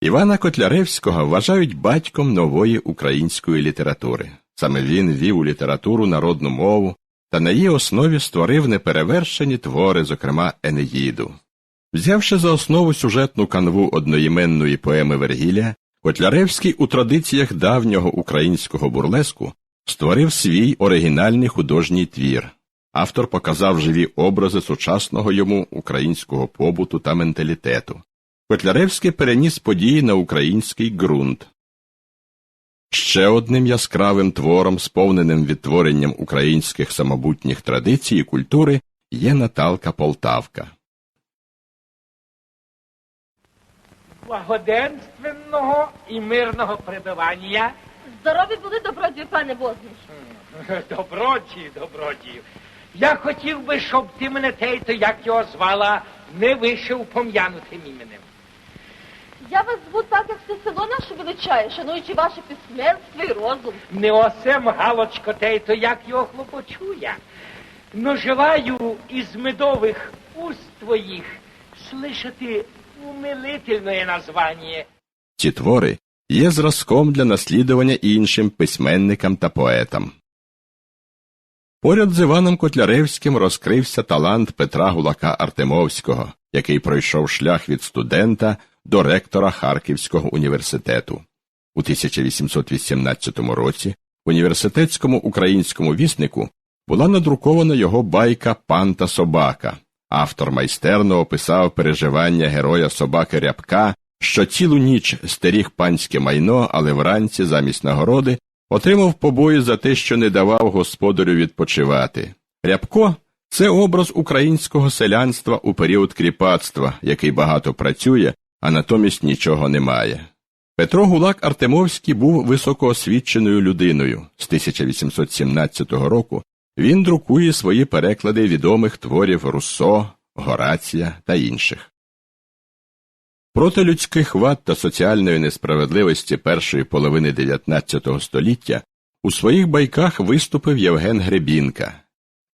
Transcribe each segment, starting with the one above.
Івана Котляревського вважають батьком нової української літератури. Саме він вів у літературу народну мову та на її основі створив неперевершені твори, зокрема Енеїду. Взявши за основу сюжетну канву одноіменної поеми Вергілія, Котляревський у традиціях давнього українського бурлеску створив свій оригінальний художній твір. Автор показав живі образи сучасного йому українського побуту та менталітету. Котляревський переніс події на український ґрунт. Ще одним яскравим твором, сповненим відтворенням українських самобутніх традицій і культури, є Наталка Полтавка. благоденственного і мирного пребивання. Здорові були добродію, пане Вознич. Добродію, добродію. Я хотів би, щоб ти мене тейто, як його звала, не вишив пом'янутим іменем. Я вас зву так, як все село наше величає, шануючи ваше письменство і розум. Не осем галочко тейто, як його хлопочуя. Но желаю із медових уст твоїх слышати умилительне названня. Ці твори є зразком для наслідування іншим письменникам та поетам. Поряд з Іваном Котляревським розкрився талант Петра Гулака Артемовського, який пройшов шлях від студента до ректора Харківського університету. У 1818 році в університетському українському віснику була надрукована його байка Пан та собака. Автор майстерно описав переживання героя собаки Рябка, що цілу ніч стеріг панське майно, але вранці, замість нагороди, отримав побої за те, що не давав господарю відпочивати. Рябко це образ українського селянства у період кріпацтва, який багато працює, а натомість нічого не має. Петро Гулак Артемовський був високоосвіченою людиною. З 1817 року він друкує свої переклади відомих творів Руссо, Горація та інших. Проти людських вад та соціальної несправедливості першої половини XIX століття у своїх байках виступив Євген Гребінка.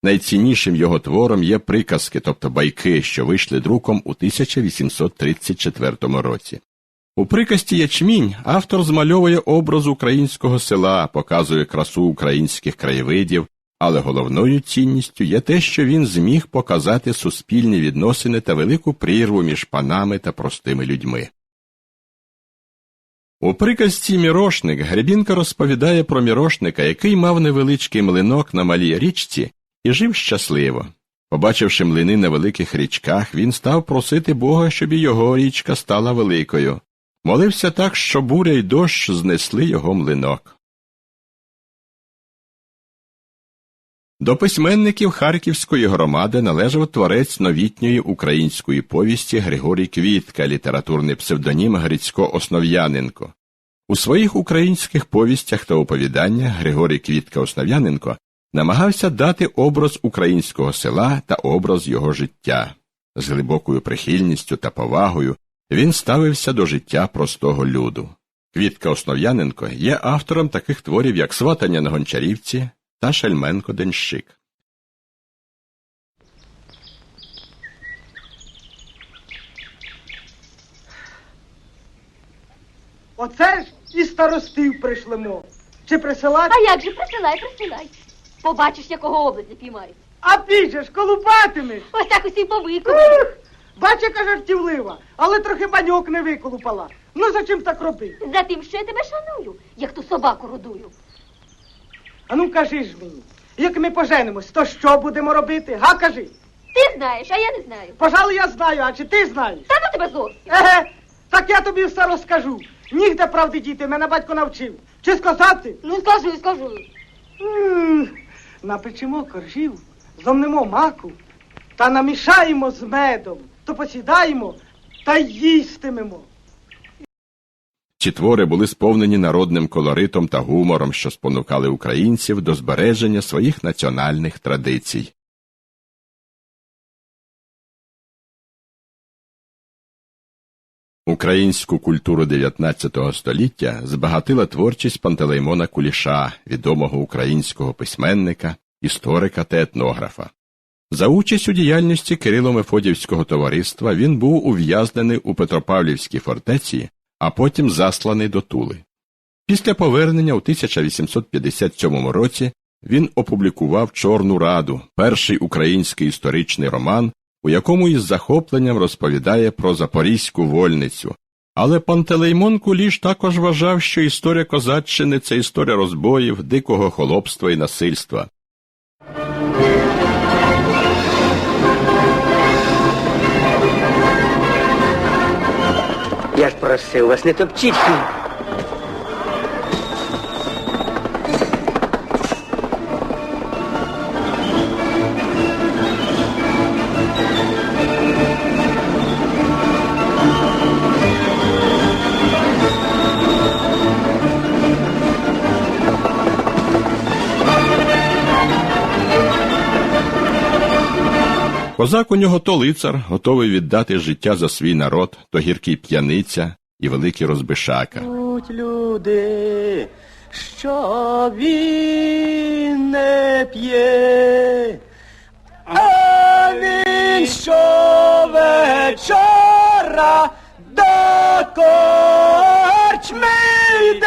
Найціннішим його твором є приказки, тобто байки, що вийшли друком у 1834 році. У приказці Ячмінь автор змальовує образ українського села, показує красу українських краєвидів, але головною цінністю є те, що він зміг показати суспільні відносини та велику прірву між панами та простими людьми. У приказці Мірошник Гребінка розповідає про мірошника, який мав невеличкий млинок на малій річці і жив щасливо. Побачивши млини на великих річках, він став просити Бога, щоб і його річка стала великою. Молився так, що буря й дощ знесли його млинок. До письменників Харківської громади належав творець новітньої української повісті Григорій Квітка, літературний псевдонім Грицько Основ'яненко. У своїх українських повістях та оповіданнях Григорій Квітка Основ'яненко намагався дати образ українського села та образ його життя. З глибокою прихильністю та повагою він ставився до життя простого люду. Квітка Основ'яненко є автором таких творів, як Сватання на Гончарівці та Шельменко Денщик. Оце ж і старостів прийшлемо. Чи присилати? А як же, присилай, присилай. Побачиш, якого облизня піймають. А підеш, колупатимеш. Ось так усі повикують. Ух! Бач, яка жартівлива, але трохи баньок не виколупала. Ну за чим так робити? За тим, що я тебе шаную, як ту собаку рудую. А ну кажи ж мені, як ми поженимось, то що будемо робити? Га, кажи. Ти знаєш, а я не знаю. Пожалуй, я знаю, а чи ти знаєш? Та ну тебе зовсім. Еге, так я тобі все розкажу. Нігде правди діти, мене батько навчив. Чи сказати? Ну скажи, скажи. М, Напечемо коржів, зомнемо маку, та намішаємо з медом, то посідаємо та їстимемо. Ці твори були сповнені народним колоритом та гумором, що спонукали українців до збереження своїх національних традицій. Українську культуру 19 століття збагатила творчість Пантелеймона Куліша, відомого українського письменника, історика та етнографа. За участь у діяльності Кирило-Мефодівського товариства він був ув'язнений у Петропавлівській фортеці а потім засланий до Тули. Після повернення у 1857 році він опублікував Чорну Раду, перший український історичний роман, у якому із захопленням розповідає про Запорізьку вольницю. Але Пантелеймон Куліш також вважав, що історія козаччини це історія розбоїв, дикого холопства і насильства. Я ж просив вас, не топчіть Козак у нього то лицар, готовий віддати життя за свій народ, то гіркий п'яниця і великий розбишака. Будь люди, що він не п'є, а він щовечора до корчми йде.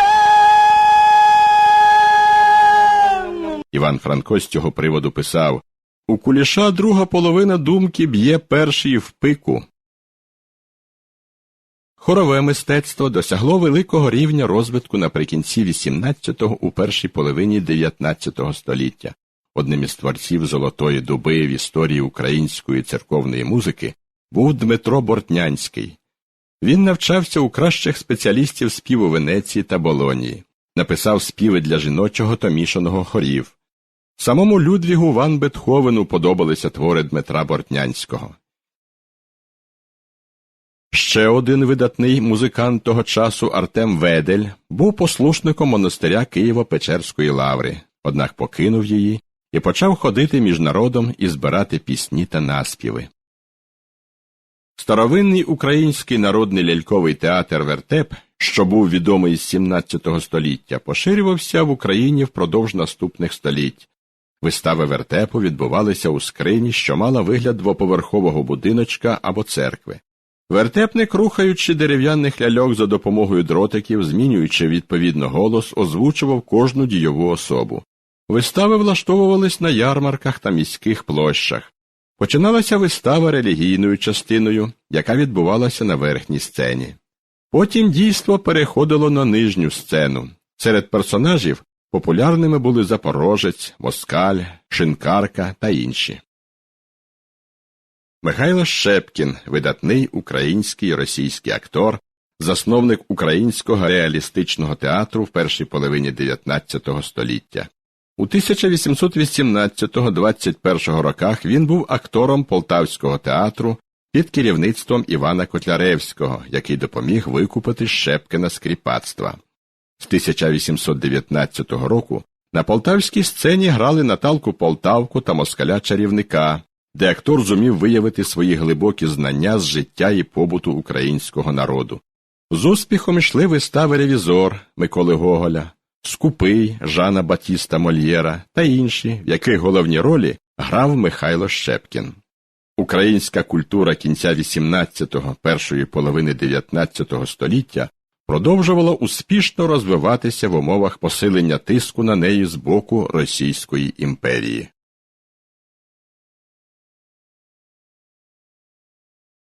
Іван Франко з цього приводу писав У куліша друга половина думки б'є перший в пику. Хорове мистецтво досягло великого рівня розвитку наприкінці XVIII – у першій половині XIX століття. Одним із творців золотої доби в історії української церковної музики був Дмитро Бортнянський. Він навчався у кращих спеціалістів співу Венеції та Болонії, написав співи для жіночого та мішаного хорів. Самому Людвігу Ван Бетховену подобалися твори Дмитра Бортнянського. Ще один видатний музикант того часу Артем Ведель був послушником монастиря Києво-Печерської лаври, однак покинув її і почав ходити між народом і збирати пісні та наспіви. Старовинний український народний ляльковий театр Вертеп, що був відомий з 17 століття, поширювався в Україні впродовж наступних століть. Вистави вертепу відбувалися у скрині, що мала вигляд двоповерхового будиночка або церкви. Вертепник, рухаючи дерев'яних ляльок за допомогою дротиків, змінюючи відповідно голос, озвучував кожну дійову особу. Вистави влаштовувались на ярмарках та міських площах. Починалася вистава релігійною частиною, яка відбувалася на верхній сцені. Потім дійство переходило на нижню сцену. Серед персонажів популярними були Запорожець, Москаль, Шинкарка та інші. Михайло Щепкін, видатний український російський актор, засновник українського реалістичного театру в першій половині XIX століття. У 1818-21 роках він був актором Полтавського театру під керівництвом Івана Котляревського, який допоміг викупити Щепкина з кріпацтва. З 1819 року на полтавській сцені грали Наталку Полтавку та москаля чарівника, де актор зумів виявити свої глибокі знання з життя і побуту українського народу. З успіхом йшли вистави Ревізор Миколи Гоголя, Скупий Жана Батіста Мольєра та інші, в яких головні ролі грав Михайло Щепкін. Українська культура кінця XVIII – першої половини XIX століття продовжувала успішно розвиватися в умовах посилення тиску на неї з боку Російської імперії.